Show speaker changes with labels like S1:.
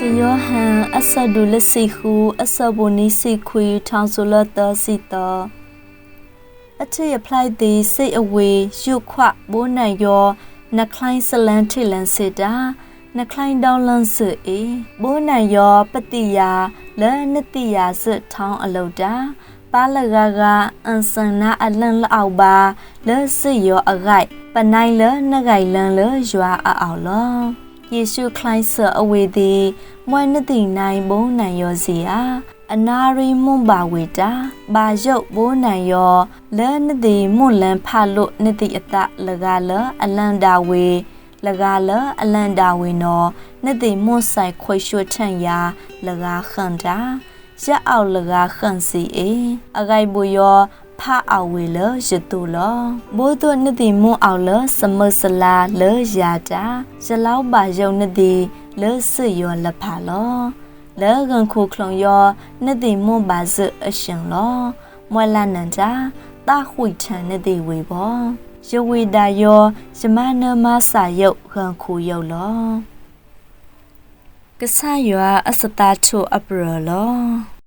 S1: ယောဟန်အဆဒုလစီခုအဆဘုန်နီစီခွေထောင်ဆိုလတစီတအချေအဖလိုက်သည်စိတ်အဝေရွတ်ခွဘိုးနံယောနှကလိုင်းစလန်ထိလန်စစ်တာနှကလိုင်းတောင်းလန်းစစ်အေဘိုးနံယောပတိယာလဲနတိယာစစ်ထောင်းအလုတာပါလဂဂအန်စနာအလန်လောက်ပါလဲစစ်ယောအဂိုက်ပနိုင်လဲနဂိုင်လန်လဲရွာအောင်လော ယေရှုခလိုင်းဆအဝေသည်မွဲ့နတိနိုင်ဘုံနိုင်ယောစီယာအနာရီမွန်ပါဝေတာဘာရုပ်ဘိုးနိုင်ယောလဲနတိမွန်လန်ဖလို့နတိအတလကလအလန်တာဝေလကလအလန်တာဝေနောနတိမွန်ဆိုင်ခွေရွှတ်ထန်ယာလကခန်တာရက်အောက်လကခန့်စီအေအဂိုက်ဘူယော ဖာအဝေလရတူလဘိုးတို့နှစ်တီမွန်အောင်လစမစလာလေရာတာရလောက်ပါယုံနှစ်တီလေဆွယောလဖာလောလေကန်ခုခလုံယောနှစ်တီမွန်ပါစအရှင်လောမွဲလာနန်တာတာခွိထန်နှစ်တီဝေဘောယဝေတာယောယမနမစာယုတ်ကန်ခုယုတ်လောကဆာယောအစတာချိုအပရလော